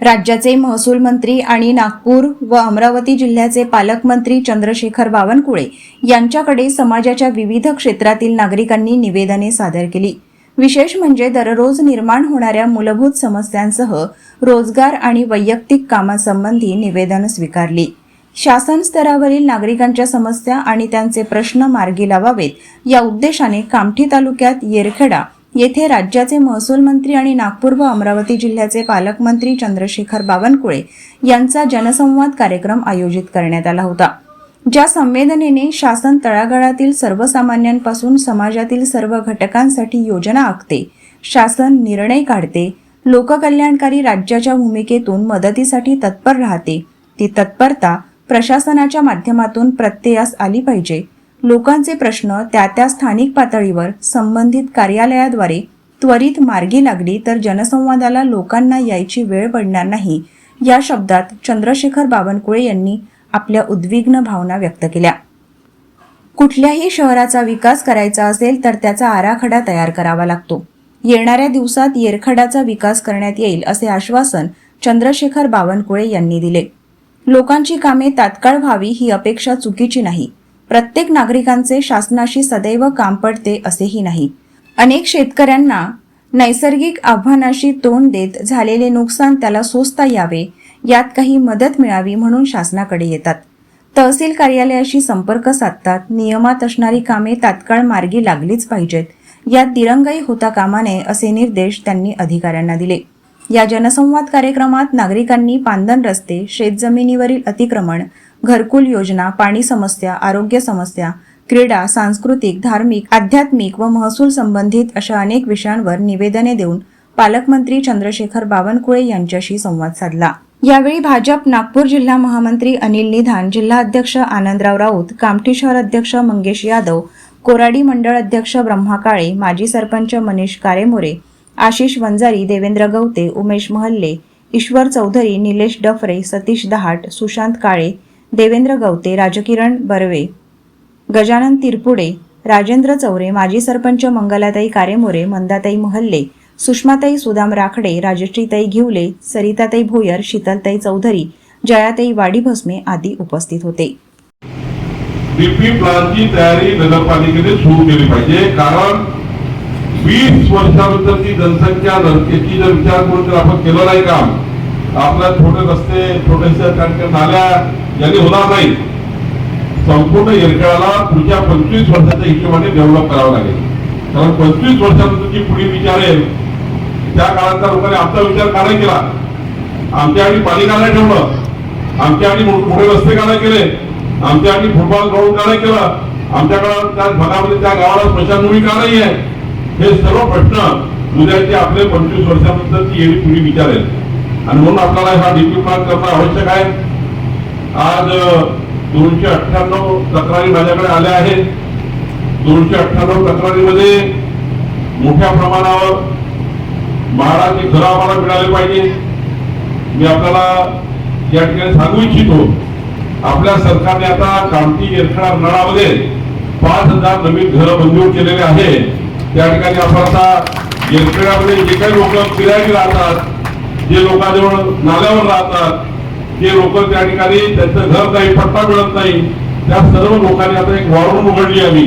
राज्याचे महसूल मंत्री आणि नागपूर व अमरावती जिल्ह्याचे पालकमंत्री चंद्रशेखर बावनकुळे यांच्याकडे समाजाच्या विविध क्षेत्रातील नागरिकांनी निवेदने सादर केली. विशेष म्हणजे दररोज निर्माण होणाऱ्या मूलभूत समस्यांसह रोजगार आणि वैयक्तिक कामासंबंधी निवेदन स्वीकारली. शासन स्तरावरील नागरिकांच्या समस्या आणि त्यांचे प्रश्न मार्गी लावावेत या उद्देशाने कामठी तालुक्यात येरखेडा येथे राज्याचे महसूल मंत्री आणि नागपूर व अमरावती जिल्ह्याचे पालकमंत्री चंद्रशेखर बावनकुळे यांचा जनसंवाद कार्यक्रम आयोजित करण्यात आला होता. ज्या संवेदनेने शासन तळागाळातील सर्वसामान्यांपासून समाजातील सर्व घटकांसाठी योजना आखते शासन निर्णय काढते लोककल्याणकारी राज्याच्या भूमिकेतून मदतीसाठी तत्पर राहते ती तत्परता प्रशासनाच्या माध्यमातून प्रत्ययास आली पाहिजे लोकांचे प्रश्न त्या त्या स्थानिक पातळीवर संबंधित कार्यालयाद्वारे त्वरित मार्गी लागली तर जनसंवादाला लोकांना यायची वेळ पडणार नाही. या शब्दात चंद्रशेखर बावनकुळे यांनी आपल्या उद्विग्न भावना व्यक्त केल्या. कुठल्याही शहराचा विकास करायचा असेल तर त्याचा आराखडा तयार करावा लागतो. येणाऱ्या दिवसात येरखडाचा विकास करण्यात येईल असे आश्वासन चंद्रशेखर बावनकुळे यांनी दिले. लोकांची कामे तात्काळ व्हावी ही अपेक्षा चुकीची नाही. प्रत्येक नागरिकांचे शासनाशी सदैव काम पडते असेही नाही. अनेक शेतकऱ्यांना नैसर्गिक आव्हानाशी तोंड देत झालेले नुकसान त्याला सोसता यावे यात काही मदत मिळावी म्हणून शासनाकडे येतात. तहसील कार्यालयाशी संपर्क साधतात नियमात असणारी कामे तात्काळ मार्गी लागलीच पाहिजेत. यात दिरंगाई होता कामा नये असे निर्देश त्यांनी अधिकाऱ्यांना दिले. या जनसंवाद कार्यक्रमात नागरिकांनी पांदन रस्ते शेतजमिनीवरील अतिक्रमण घरकुल योजना पाणी समस्या आरोग्य समस्या क्रीडा सांस्कृतिक धार्मिक आध्यात्मिक व महसूल संबंधित अशा अनेक विषयांवर निवेदने देऊन पालकमंत्री चंद्रशेखर बावनकुळे यांच्याशी संवाद साधला. यावेळी भाजप नागपूर जिल्हा महामंत्री अनिल निधान जिल्हा अध्यक्ष आनंदराव राऊत कामठी शहर अध्यक्ष मंगेश यादव कोराडी मंडळ अध्यक्ष ब्रह्मा काळे माजी सरपंच मनीष कारेमोरे आशिष वंजारी देवेंद्र गवते उमेश महल्ले ईश्वर चौधरी निलेश डफरे सतीश दहाट सुशांत काळे देवेंद्र गवते राजकिरण बर्वे गजानन तिरपुडे राजेंद्र चौरे माजी सरपंच मंगलाताई कारेमोरे मंदाताई महल्ले सुषमाताई सुदाम राखडे राजश्रीताई घिवले सरिताताई भोयर शीतलताई चौधरी जयाताई वाडी भस्मे आदी उपस्थित होते. पीपी प्लांटची तयारी नगरपालिकेने सुरू केली पाहिजे. कारण वीस वर्षानंतर ती जनसंख्या जनतेची जर विचार करून जर आपण केलं नाही काम आपल्या छोटे रस्ते छोटेसे कारण नाल्या यांनी होणार नाही. संपूर्ण येरखेळाला पुढच्या पंचवीस वर्षाच्या हिशोबाने डेव्हलप करावं लागेल. कारण पंचवीस वर्षानंतरची पुढे विचारेल त्या काळातल्या लोकांनी आमचा विचार का नाही केला? आमच्या आणि पाणी का नाही ठेवलं? आमच्या आणि मोठे रस्ते का नाही केले? आमच्या आणि फुटबॉल ग्राउंड का नाही केलं? आमच्याकडं त्या भागामध्ये त्या गावाला स्मशानभूमी का नाही आहे हे सर्व प्रश्न उद्याचे आपले पंचवीस वर्षानंतर ती येणी पुढे विचारेल आणि म्हणून आपल्याला हा डीपी प्लॅन करणं आवश्यक आहे. आज दोनशे अठ्ठ्याण्णव तक्रारी माझ्याकडे आल्या आहेत. दोनशे अठ्ठ्याण्णव तक्रारीमध्ये मोठ्या प्रमाणावर महाराजचे घरं आम्हाला मिळाले पाहिजे. मी आपल्याला या ठिकाणी सांगू इच्छितो आपल्या सरकारने आता कामठी येरखडा नळामध्ये पाच हजार नवीन घरं मंजूर केलेले आहे त्या ठिकाणी आपण आता येरखेडामध्ये जे काही लोक फिरायला राहतात जे लोकांजवळ नाल्यावर राहतात जे लोक त्या ठिकाणी त्यांचं घर नाही पट्टा मिळत नाही त्या सर्व लोकांनी आता एक वॉरून उघडली आम्ही.